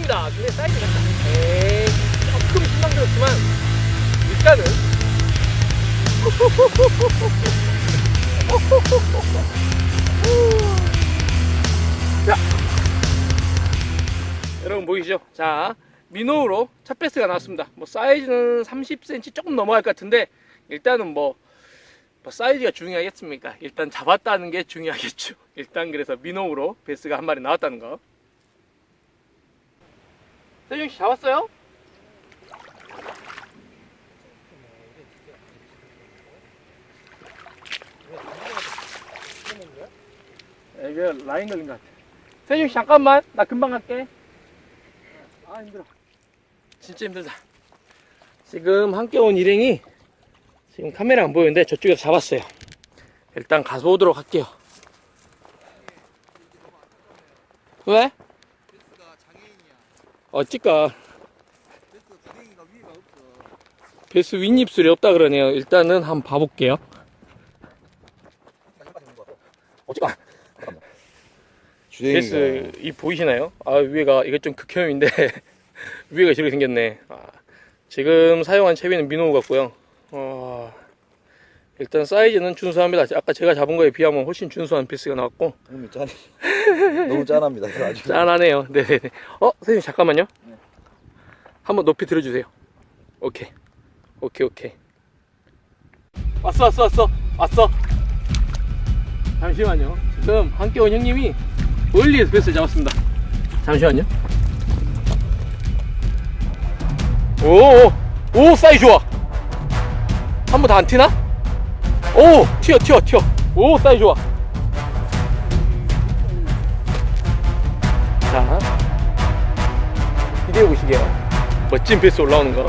나옵니다. 눈에 사이즈가 에이, 조금 실망스럽지만 일단은 자, 여러분 보이시죠? 자, 미노우로 첫 베스가 나왔습니다. 뭐 사이즈는 30cm 조금 넘어갈 것 같은데 일단은 뭐, 뭐 사이즈가 중요하겠습니까? 일단 잡았다는 게 중요하겠죠. 일단 그래서 미노우로 베스가 한 마리 나왔다는 거. 세종 씨 잡았어요? 이게 라인 걸린 것 같아. 세종 씨 잠깐만, 나 금방 갈게. 아 힘들어. 진짜 힘들다. 지금 함께 온 일행이 지금 카메라 안 보이는데 저쪽에서 잡았어요. 일단 가서 오도록 할게요. 왜? 어찌까. 베스 윗입술이 없다 그러네요. 일단은 한번 봐볼게요. 어찌까 베스 이 보이시나요? 아 위에가 이게 좀 극혐인데 위에가 저렇게 생겼네. 아, 지금 사용한 채비는 미노우 같고요. 어, 일단 사이즈는 준수합니다. 아까 제가 잡은 거에 비하면 훨씬 준수한 베스가 나왔고 너무 짠. 짠합니다. 이거 아주. 짠하네요. 네네네. 어 선생님 잠깐만요. 한번 높이 들어주세요. 오케이 오케이 오케이. 왔어 왔어 왔어 왔어. 잠시만요. 지금 함께 온 형님이 멀리에서 베스를 잡았습니다. 잠시만요. 오, 오, 사이즈 좋아. 한번더안 튀나? 오, 튀어, 튀어, 튀어. 오, 사이즈 좋아. 자, 기대해 보시게요. 멋진 베스 올라오는 거.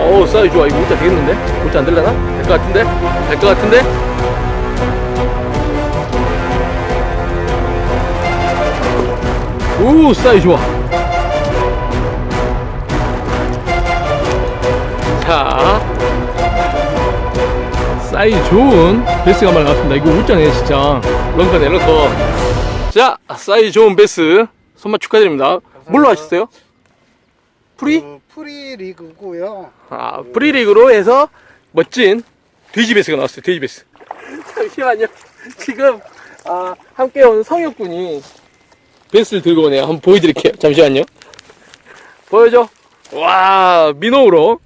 어우 사이즈 좋아 이거 못자 되겠는데? 못자 안 될라나? 될 것 같은데? 될 것 같은데? 오 사이즈 좋아 사이즈 좋은 베스가 한 마리 나왔습니다 이거 웃자네 진짜 런커네 런커 자 사이즈 좋은 베스 손맛 축하드립니다 뭘로 하셨어요? 프리? 그 프리 리그고요. 아, 프리리그로 해서 멋진 돼지 베스가 나왔어요. 돼지 베스. 잠시만요. 지금 아, 함께 온 성혁군이 베스를 들고 오네요. 한번 보여드릴게요. 잠시만요. 보여줘. 와, 미노우로.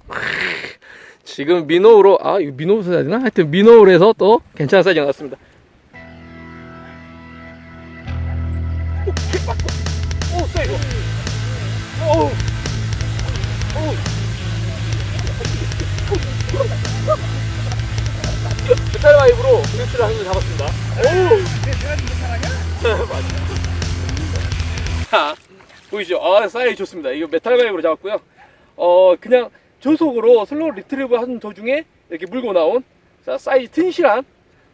지금 미노우로, 아, 이거 미노우 써야 되나? 하여튼 미노우로 해서 또 괜찮은 사이즈가 나왔습니다. 오, 킥. 오, 사이즈. 오, 오. 메탈 와이브로 브레스를 한개 잡았습니다. 오! 맞아. 자, 보이시죠? 아, 사이즈 좋습니다. 이거 메탈 와이브로 잡았고요. 어, 그냥 저속으로 슬로우 리트리브 하는 도중에 이렇게 물고 나온 자, 사이즈 튼실한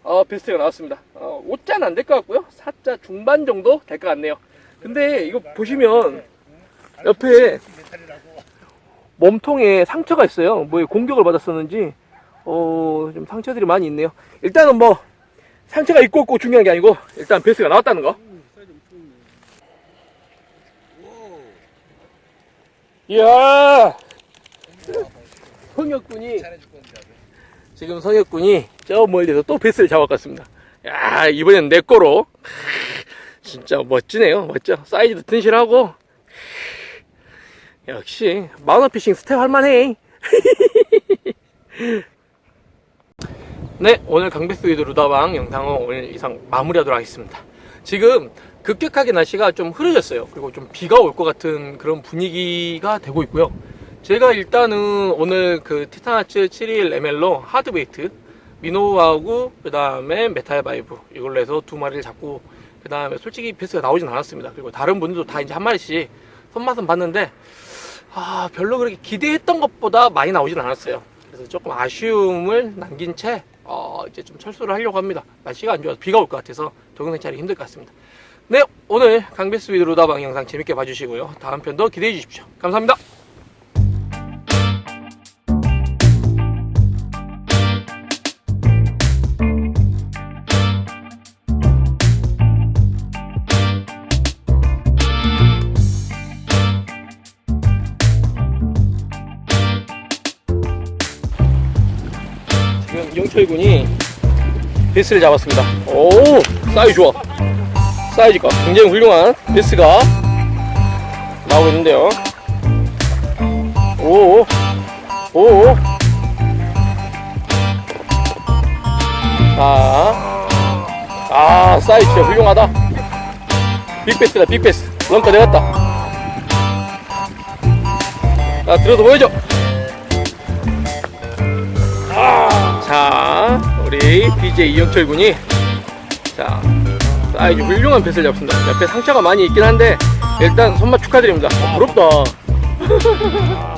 어, 베스트가 나왔습니다. 어, 5자는 안 될 것 같고요. 4자 중반 정도 될 것 같네요. 근데 이거 보시면 옆에 몸통에 상처가 있어요. 뭐 공격을 받았었는지 어, 좀 상처들이 많이 있네요. 일단은 뭐 상처가 있고 없고 중요한 게 아니고 일단 베스가 나왔다는 거. 이야. 성혁군이 지금 성혁군이 저 멀리서 또 베스를 잡아갔습니다. 야 이번엔 내 거로 진짜 멋지네요. 멋져. 사이즈도 튼실하고 역시 마우너 피싱 스텝 할만해. 네, 오늘 위드 루다방 영상은 오늘 이상 마무리하도록 하겠습니다. 지금 급격하게 날씨가 좀 흐려졌어요. 그리고 좀 비가 올 것 같은 그런 분위기가 되고 있고요. 제가 일단은 오늘 그 티타나츠 721 ML로 하드베이트 미노하고 그 다음에 메탈 바이브 이걸로 해서 두 마리를 잡고 그 다음에 솔직히 베스가 나오진 않았습니다. 그리고 다른 분들도 다 이제 한 마리씩 손맛은 봤는데 아 별로 그렇게 기대했던 것보다 많이 나오진 않았어요. 그래서 조금 아쉬움을 남긴 채 어, 이제 좀 철수를 하려고 합니다. 날씨가 안 좋아서 비가 올 것 같아서 동영상 촬영이 힘들 것 같습니다. 네, 오늘 강베스 위드 로다방 영상 재밌게 봐주시고요. 다음 편도 기대해 주십시오. 감사합니다. 이영철 군이 베스를 잡았습니다. 오, 사이즈 좋아. 사이즈가 굉장히 훌륭한 베스가 나오고 있는데요. 오, 오. 아, 아, 사이즈 진짜 훌륭하다. 빅베스다, 빅베스. 런커 내갔다. 자, 들어서 보여줘. BJ 이영철 군이 자, 사이즈 훌륭한 배스를 잡습니다. 옆에 상처가 많이 있긴 한데 일단 손맛 축하드립니다. 아, 부럽다.